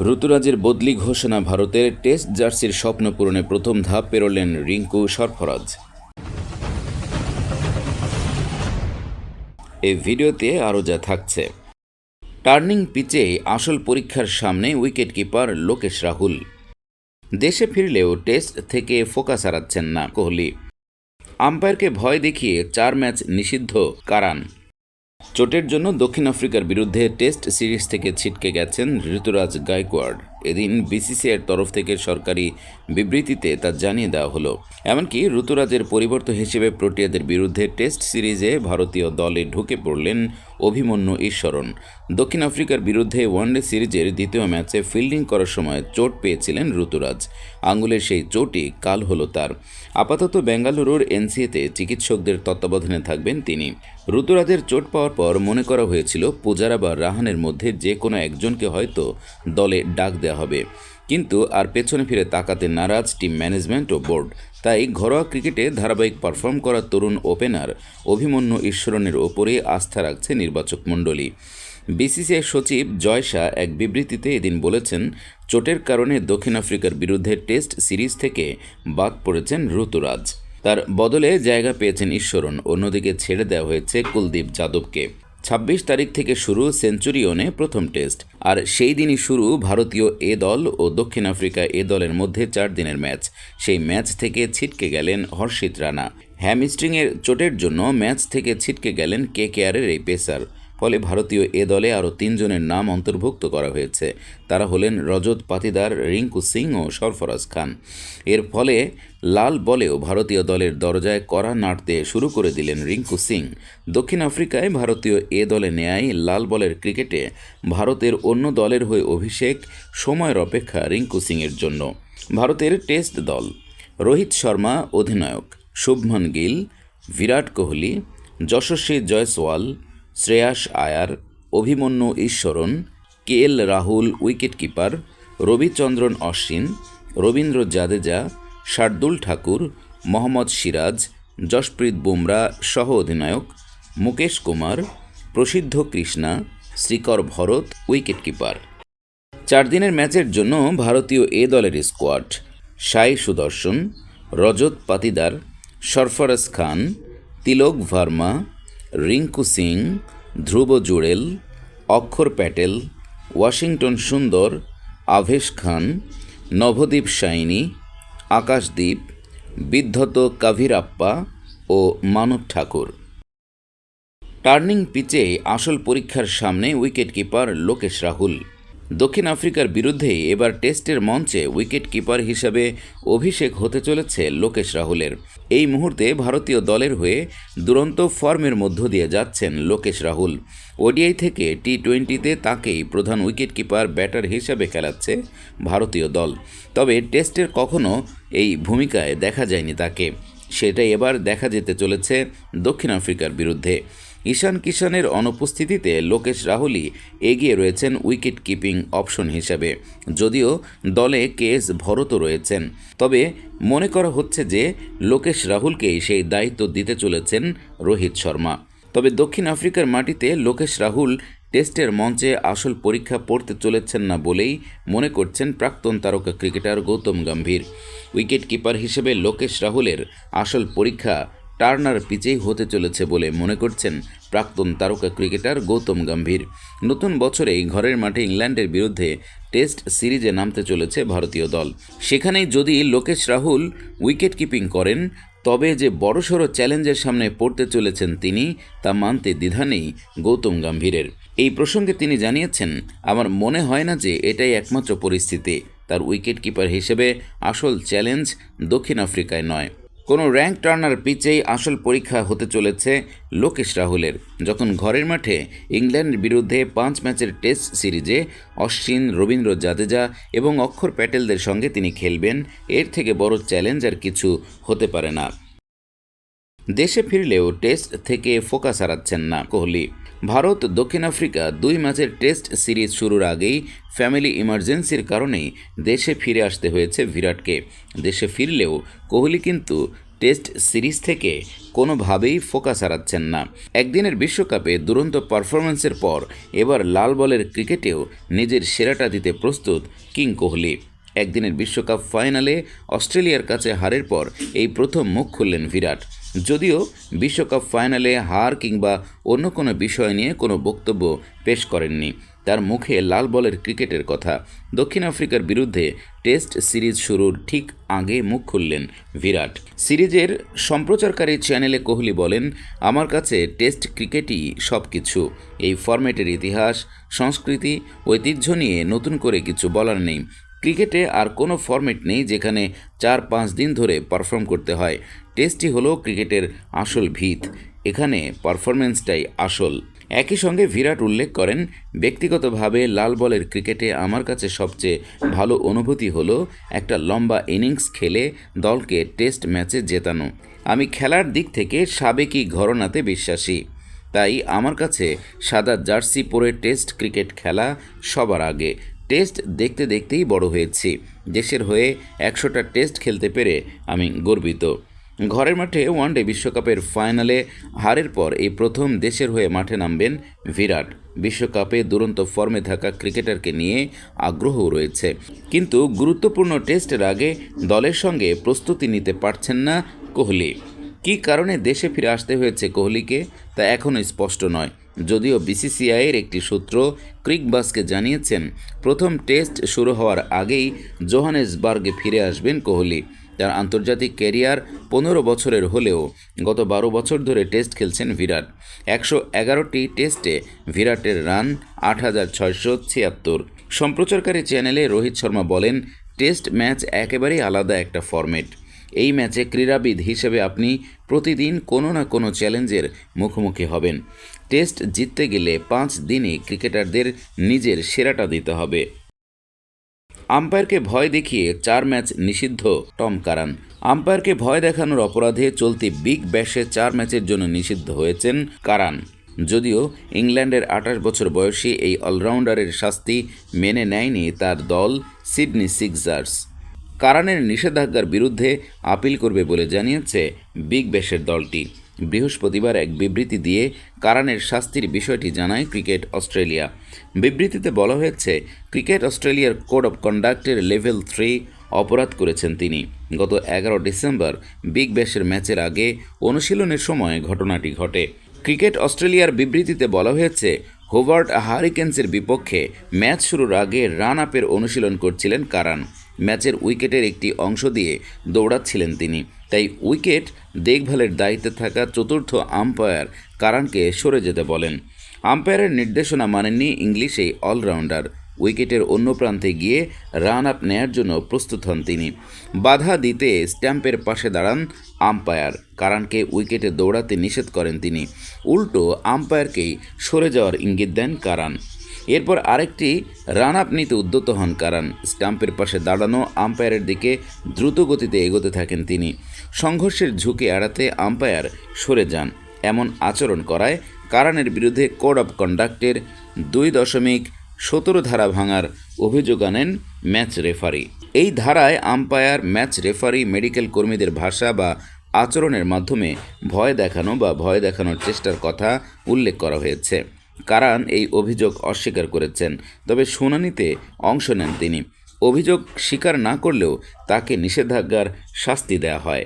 ঋতুরাজের বদলি ঘোষণা ভারতের টেস্ট জার্সির স্বপ্ন পূরণে প্রথম ধাপ পেরোলেন রিঙ্কু সরফরাজ। এই ভিডিওতে আরও যা থাকছে। টার্নিং পিচে আসল পরীক্ষার সামনে উইকেট কিপার লোকেশ রাহুল। দেশে ফিরলেও টেস্ট থেকে ফোকাস হারাচ্ছেন না কোহলি। আম্পায়ারকে ভয় দেখিয়ে চার ম্যাচ নিষিদ্ধ কারান। চোটের জন্য দক্ষিণ আফ্রিকার বিরুদ্ধে টেস্ট সিরিজ থেকে ছিটকে গেছেন ঋতুরাজ গায়কোয়াড় এদিন বিসিসিআইয়ের তরফ থেকে সরকারি বিবৃতিতে তা জানিয়ে দেওয়া হলো। এমনকি ঋতুরাজের পরিবর্তন হিসেবে প্রোটিয়াদের বিরুদ্ধে টেস্ট সিরিজে ভারতীয় দলে ঢুকে পড়লেন অভিমন্যু ঈশ্বরন দক্ষিণ আফ্রিকার বিরুদ্ধে ওয়ানডে সিরিজের দ্বিতীয় ম্যাচে ফিল্ডিং করার সময় চোট পেয়েছিলেন ঋতুরাজ। আঙ্গুলের সেই চোটই কাল হলো তার। আপাতত বেঙ্গালুরুর এনসিএতে চিকিৎসকদের তত্ত্বাবধানে থাকবেন তিনি। ঋতুরাজের চোট পাওয়ার পর মনে করা হয়েছিল, পূজারা বা রাহানের মধ্যে যে কোনো একজনকে হয়তো দলে ডাক দেওয়া হবে। কিন্তু আর পেছনে ফিরে তাকাতে নারাজ টিম ম্যানেজমেন্ট ও বোর্ড। তাই ঘরোয়া ক্রিকেটে ধারাবাহিক পারফর্ম করা তরুণ ওপেনার অভিমন্যু ঈশ্বরনের ওপরে আস্থা রাখছে নির্বাচক মণ্ডলী। বিসিসিআই সচিব জয় শাহ এক বিবৃতিতে এদিন বলেছেন, চোটের কারণে দক্ষিণ আফ্রিকার বিরুদ্ধে টেস্ট সিরিজ থেকে বাদ পড়েছেন ঋতুরাজ। তার বদলে জায়গা পেয়েছেন ঈশ্বরন অন্যদিকে ছেড়ে দেওয়া হয়েছে কুলদীপ যাদবকে। ছাব্বিশ তারিখ থেকে শুরু সেঞ্চুরিয়নে প্রথম টেস্ট। আর সেই দিনই শুরু ভারতীয় এ দল ও দক্ষিণ আফ্রিকা এ দলের মধ্যে চার দিনের ম্যাচ। সেই ম্যাচ থেকে ছিটকে গেলেন হর্ষিত রানা। হ্যামস্ট্রিংয়ের চোটের জন্য ম্যাচ থেকে ছিটকে গেলেন কে কেয়ারের এই পেসার। ফলে ভারতীয় এ দলে আরও তিনজনের নাম অন্তর্ভুক্ত করা হয়েছে। তারা হলেন রজত পাতিদার, রিঙ্কু সিং ও সরফরাজ খান। এর ফলে লাল বলেও ভারতীয় দলের দরজায় কড়া নাড়তে শুরু করে দিলেন রিঙ্কু সিং। দক্ষিণ আফ্রিকায় ভারতীয় এ দলে নেয় লাল বলের ক্রিকেটে ভারতের অন্য দলের হয়ে অভিষেক সময়ের অপেক্ষা রিঙ্কু সিংয়ের জন্য। ভারতের টেস্ট দল রোহিত শর্মা অধিনায়ক, Shubman Gill, Virat Kohli, Yashasvi Jaiswal Shreyas Iyer, Abhimanyu Easwaran K L Rahul wicketkeeper Ravichandran Ashwin, Ravindra Jadeja, Shardul Thakur, Mohammed Siraj, Jasprit Bumrah সহ অধিনায়ক, মুকেশ কুমার, প্রসিদ্ধ কৃষ্ণা, শ্রীকর ভরত উইকেটকিপার চার দিনের ম্যাচের জন্য ভারতীয় এ দলের স্কোয়াড সাই সুদর্শন, রজত পাতিদার, সরফরাজ খান, তিলক ভার্মা রিঙ্কু সিং, ধ্রুব জুড়েল, অক্ষর প্যাটেল, ওয়াশিংটন সুন্দর, আভেশ খান নভদ্বীপ সাইনি আকাশদ্বীপ বিদ্ধত কাভিরাপ্পা ও মানব ঠাকুর। টার্নিং পিচে আসল পরীক্ষার সামনে উইকেটকিপার লোকেশ রাহুল। দক্ষিণ আফ্রিকার বিরুদ্ধে এবার টেস্টের মঞ্চে উইকেট কিপার হিসাবে অভিষেক হতে চলেছে লোকেশ রাহুলের। এই মুহূর্তে ভারতীয় দলের হয়ে দুরন্ত ফর্মের মধ্য দিয়ে যাচ্ছেন লোকেশ রাহুল। ওডিআই থেকে টি টোয়েন্টিতে তাকেই প্রধান উইকেট কিপার, ব্যাটার হিসাবে খেলাচ্ছে ভারতীয় দল। তবে টেস্টের কখনো এই ভূমিকায় দেখা যায়নি তাকে। সেটাই এবার দেখা যেতে চলেছে দক্ষিণ আফ্রিকার বিরুদ্ধে। ঈশান কিষানের অনুপস্থিতিতে লোকেশ রাহুলই এগিয়ে রয়েছেন উইকেট কিপিং অপশন হিসাবে। যদিও দলে কেএস ভরতও রয়েছেন। তবে মনে করা হচ্ছে যে লোকেশ রাহুলকেই সেই দায়িত্ব দিতে চলেছেন রোহিত শর্মা। তবে দক্ষিণ আফ্রিকার মাটিতে লোকেশ রাহুল টেস্টের মঞ্চে আসল পরীক্ষা পড়তে চলেছেন না বলেই মনে করছেন প্রাক্তন তারকা cricketer Gautam Gambhir. Wicket keeper হিসেবে লোকেশ রাহুলের আসল পরীক্ষা টার্নার পিচেই হতে চলেছে বলে মনে করছেন প্রাক্তন তারকা ক্রিকেটার গৌতম গম্ভীর। নতুন বছরেই ঘরের মাঠে ইংল্যান্ডের বিরুদ্ধে টেস্ট সিরিজে নামতে চলেছে ভারতীয় দল। সেখানেই যদি লোকেশ রাহুল উইকেট কিপিং করেন, তবে যে বড়সড় চ্যালেঞ্জের সামনে পড়তে চলেছেন তিনি, তা মানতে দ্বিধা নেই গৌতম গম্ভীরের। এই প্রসঙ্গে তিনি জানিয়েছেন, আমার মনে হয় না যে এটাই একমাত্র পরিস্থিতি। তার উইকেট কিপার হিসেবে আসল চ্যালেঞ্জ দক্ষিণ আফ্রিকায় নয়। কোনো র্যাঙ্ক টার্নার পিচেই আসল পরীক্ষা হতে চলেছে লোকেশ রাহুলের। যখন ঘরের মাঠে ইংল্যান্ডের বিরুদ্ধে পাঁচ ম্যাচের টেস্ট সিরিজে অশ্বিন, রবীন্দ্র জাদেজা এবং অক্ষর প্যাটেলদের সঙ্গে তিনি খেলবেন, এর থেকে বড় চ্যালেঞ্জ আর কিছু হতে পারে না। দেশে ফিরলেও টেস্ট থেকে ফোকাস হারাচ্ছেন না কোহলি। ভারত দক্ষিণ আফ্রিকা দুই ম্যাচের টেস্ট সিরিজ শুরুর আগেই ফ্যামিলি ইমার্জেন্সির কারণেই দেশে ফিরে আসতে হয়েছে বিরাটকে। দেশে ফিরলেও কোহলি কিন্তু টেস্ট সিরিজ থেকে কোনোভাবেই ফোকাস হারাচ্ছেন না। একদিনের বিশ্বকাপে দুরন্ত পারফরম্যান্সের পর এবার লাল বলের ক্রিকেটেও নিজের সেরাটা দিতে প্রস্তুত কিং কোহলি। একদিনের বিশ্বকাপ ফাইনালে অস্ট্রেলিয়ার কাছে হারের পর এই প্রথম মুখ খুললেন বিরাট। যদিও বিশ্বকাপ ফাইনালে হার কিংবা অন্য কোনো বিষয় নিয়ে কোনো বক্তব্য পেশ করেননি। তার মুখে লাল বলের ক্রিকেটের কথা। দক্ষিণ আফ্রিকার বিরুদ্ধে টেস্ট সিরিজ শুরুর ঠিক আগে মুখ খুললেন বিরাট। সিরিজের সম্প্রচারকারী চ্যানেলে কোহলি বলেন, আমার কাছে টেস্ট ক্রিকেটই সব কিছু এই ফরম্যাটের ইতিহাস, সংস্কৃতি, ঐতিহ্য নিয়ে নতুন করে কিছু বলার নেই। ক্রিকেটে আর কোনো ফরম্যাট নেই যেখানে চার পাঁচ দিন ধরে পারফর্ম করতে হয়। টেস্টই হলো ক্রিকেটের আসল ভিত। এখানে পারফরমেন্সটাই আসল। একই সঙ্গে বিরাট উল্লেখ করেন, ব্যক্তিগতভাবে লাল বলের ক্রিকেটে আমার কাছে সবচেয়ে ভালো অনুভূতি হলো একটা লম্বা ইনিংস খেলে দলকে টেস্ট ম্যাচে জেতানো। আমি খেলার দিক থেকে সাবেকি ঘরনাতে বিশ্বাসী। তাই আমার কাছে সাদা জার্সি পরে টেস্ট ক্রিকেট খেলা সবার আগে। টেস্ট দেখতে দেখতেই বড় হয়েছি। দেশের হয়ে একশোটা টেস্ট খেলতে পেরে আমি গর্বিত। ঘরের মাঠে ওয়ানডে বিশ্বকাপের ফাইনালে হারের পর এই প্রথম দেশের হয়ে মাঠে নামবেন বিরাট বিশ্বকাপে দুরন্ত ফর্মে থাকা ক্রিকেটারকে নিয়ে আগ্রহও রয়েছে। কিন্তু গুরুত্বপূর্ণ টেস্টের আগে দলের সঙ্গে প্রস্তুতি নিতে পারছেন না কোহলি। কী কারণে দেশে ফিরে আসতে হয়েছে কোহলিকে তা এখনও স্পষ্ট নয়। যদিও বিসিসিআইয়ের একটি সূত্র ক্রিকবাসকে জানিয়েছেন, প্রথম টেস্ট শুরু হওয়ার আগেই জোহানেসবার্গে ফিরে আসবেন কোহলি। তার আন্তর্জাতিক ক্যারিয়ার পনেরো বছরের হলেও গত বারো বছর ধরে টেস্ট খেলছেন বিরাট একশো এগারোটি টেস্টে বিরাটের রান আট হাজার ছয়শো ছিয়াত্তর। সম্প্রচারকারী চ্যানেলে রোহিত শর্মা বলেন, টেস্ট ম্যাচ একেবারেই আলাদা একটা ফরম্যাট। এই ম্যাচে ক্রীড়াবিদ হিসেবে আপনি প্রতিদিন কোনো না কোনো চ্যালেঞ্জের মুখোমুখি হবেন। টেস্ট জিততে গেলে পাঁচ দিনে ক্রিকেটারদের নিজের সেরাটা দিতে হবে। আম্পায়ারকে ভয় দেখিয়ে চার ম্যাচ নিষিদ্ধ টম কারান। আম্পায়ারকে ভয় দেখানোর অপরাধে চলতি বিগ ব্যাশে চার ম্যাচের জন্য নিষিদ্ধ হয়েছেন কারান। যদিও ইংল্যান্ডের আঠাশ বছর বয়সী এই অলরাউন্ডারের শাস্তি মেনে নেয়নি তার দল সিডনি সিক্সার্স। কারানের নিষেধাজ্ঞার বিরুদ্ধে আপিল করবে বলে জানিয়েছে বিগ ব্যাশের দলটি। বৃহস্পতিবার এক বিবৃতি দিয়ে কারানের শাস্তির বিষয়টি জানায় ক্রিকেট অস্ট্রেলিয়া। বিবৃতিতে বলা হয়েছে, ক্রিকেট অস্ট্রেলিয়ার কোড অব কন্ডাক্টের লেভেল থ্রি অপরাধ করেছেন তিনি। গত এগারো ডিসেম্বর বিগ ব্যাশের ম্যাচের আগে অনুশীলনের সময় ঘটনাটি ঘটে। ক্রিকেট অস্ট্রেলিয়ার বিবৃতিতে বলা হয়েছে হোভার্ট হারিকেন্সের বিপক্ষে ম্যাচ শুরুর আগে রান আপের অনুশীলন করছিলেন কারান। ম্যাচের উইকেটের একটি অংশ দিয়ে দৌড়াচ্ছিলেন তিনি। তাই উইকেট দেখভালের দায়িত্বে থাকা চতুর্থ আম্পায়ার কারানকে সরে যেতে বলেন। আম্পায়ারের নির্দেশনা মানেননি ইংলিশ এই অলরাউন্ডার। উইকেটের অন্য প্রান্তে গিয়ে রান আপ নেয়ার জন্য প্রস্তুত হন তিনি। বাধা দিতে স্ট্যাম্পের পাশে দাঁড়ান আম্পায়ার। কারানকে উইকেটে দৌড়াতে নিষেধ করেন তিনি। উল্টো আম্পায়ারকেই সরে যাওয়ার ইঙ্গিত দেন কারান। এরপর আরেকটি রান আপ নিতে উদ্যত হন কারান। স্টাম্পের পাশে দাঁড়ানো আম্পায়ারের দিকে দ্রুত গতিতে এগোতে থাকেন তিনি। সংঘর্ষের ঝুঁকি এড়াতে আম্পায়ার সরে যান। এমন আচরণ করায় কারানের বিরুদ্ধে কোড অফ কন্ডাক্টের দুই দশমিক সতেরো ধারা ভাঙার অভিযোগ আনেন ম্যাচ রেফারি। এই ধারায় আম্পায়ার, ম্যাচ রেফারি, মেডিকেল কর্মীদের ভাষা বা আচরণের মাধ্যমে ভয় দেখানো বা ভয় দেখানোর চেষ্টার কথা উল্লেখ করা হয়েছে। কারান এই অভিযোগ অস্বীকার করেছেন। তবে শুনানিতে অংশ নেন তিনি। অভিযোগ স্বীকার না করলেও তাকে নিষেধাজ্ঞার শাস্তি দেওয়া হয়।